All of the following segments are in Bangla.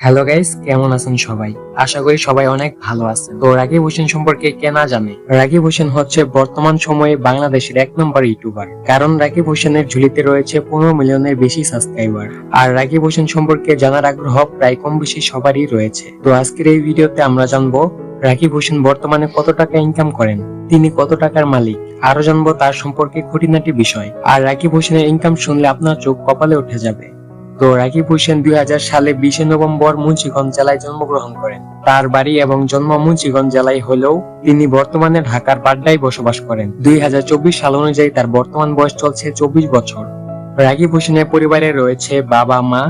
হ্যালো গাইস কেমন আছেন সবাই? আশা করি সবাই অনেক ভালো আছেন। তো রাকিব হোসেন সম্পর্কে কে না জানে, রাকিব হোসেন হচ্ছে বর্তমান সময়ে বাংলাদেশের এক নম্বর ইউটিউবার। কারণ রাকিব হোসেনের ঝুলিতে রয়েছে পনেরো মিলিয়নের বেশি সাবস্ক্রাইবার আর রাকিব হোসেন সম্পর্কে জানার আগ্রহ প্রায় কম বেশি সবারই রয়েছে। তো আজকের এই ভিডিওতে আমরা জানব, রাকিব হোসেন বর্তমানে কত টাকা ইনকাম করেন, তিনি কত টাকার মালিক, আরও জানব তার সম্পর্কে খুঁটিনাটি বিষয়। আর রাকিব হোসেনের ইনকাম শুনলে আপনার চোখ কপালে উঠে যাবে। তো রাকিব হোসেন দুই হাজার সালে বিশে নভেম্বর মুন্সিগঞ্জ জেলায় জন্মগ্রহণ করেন। তার বাড়ি এবং জন্ম মুন্সিগঞ্জ জেলায় হলেও তিনি বর্তমানে ঢাকার পাড্ডায় বসবাস করেন। দুই হাজার চব্বিশ সাল অনুযায়ী তার বর্তমান বয়স চলছে চব্বিশ বছর। রাকিব হোসেনের পরিবারে রয়েছে বাবা, মা,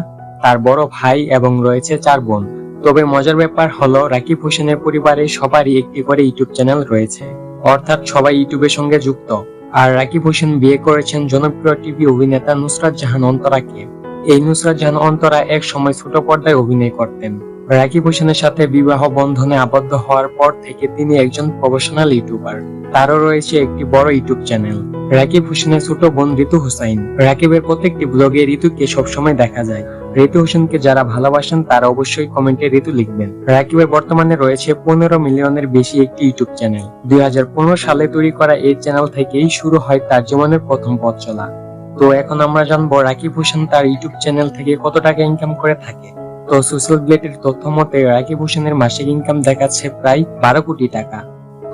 তার বড় ভাই এবং রয়েছে চার বোন। তবে মজার ব্যাপার হলো রাকিব হোসেনের পরিবারে সবারই একটি করে ইউটিউব চ্যানেল রয়েছে। অর্থাৎ সবাই ইউটিউবের সঙ্গে যুক্ত। আর রাকিব হোসেন বিয়ে করেছেন জনপ্রিয় টিভি অভিনেতা নুসরাত জাহান অন্তরাকে। এই নুসরাত জাহান অন্তরা এক সময় ছোট পর্দায় অভিনয় করতেন। রাকিব হোসেনের সাথে বিবাহ বন্ধনে আবদ্ধ হওয়ার পর থেকে তিনি একজন প্রফেশনাল ইউটিউবার। তারও রয়েছে একটি বড় ইউটিউব চ্যানেল। রাকিব হোসেনের ছোট বোন ঋতু হুসাইন। রাকিবের প্রত্যেকটি ব্লগে ঋতুকে সবসময় দেখা যায়। ঋতু হোসেনকে যারা ভালোবাসেন, তারা অবশ্যই কমেন্টে ঋতু লিখবেন। রাকিবের বর্তমানে রয়েছে পনেরো মিলিয়নের বেশি একটি ইউটিউব চ্যানেল। দুই হাজার পনেরো সালে তৈরি করা এই চ্যানেল থেকেই শুরু হয় তার জীবনের প্রথম পথ চলা। তো এখন আমরা জানব রাকিব হোসেন তার ইউটিউব চ্যানেল থেকে কত টাকা ইনকাম করে থাকে। তো সোশ্যাল ব্লেডের তথ্য মতে রাকিব হোসেনের মাসিক ইনকাম দেখাচ্ছে প্রায় বারো কোটি টাকা।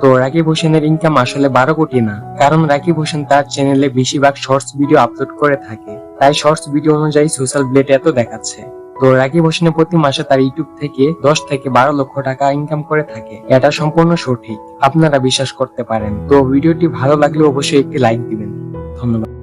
তো রাকিব হোসেনের ইনকাম আসলে বারো কোটি না, কারণ রাকিব হোসেন তার চ্যানেলে বেশিরভাগ শর্টস ভিডিও আপলোড করে থাকে। তাই শর্টস ভিডিও অনুযায়ী সোশ্যাল ব্লেড এত দেখাচ্ছে। তো রাকিব হোসেনের প্রতি মাসে তার ইউটিউব থেকে দশ থেকে বারো লক্ষ টাকা ইনকাম করে থাকে। এটা সম্পূর্ণ সঠিক, আপনারা বিশ্বাস করতে পারেন। তো ভিডিওটি ভালো লাগলে অবশ্যই একটি লাইক দিবেন। ধন্যবাদ।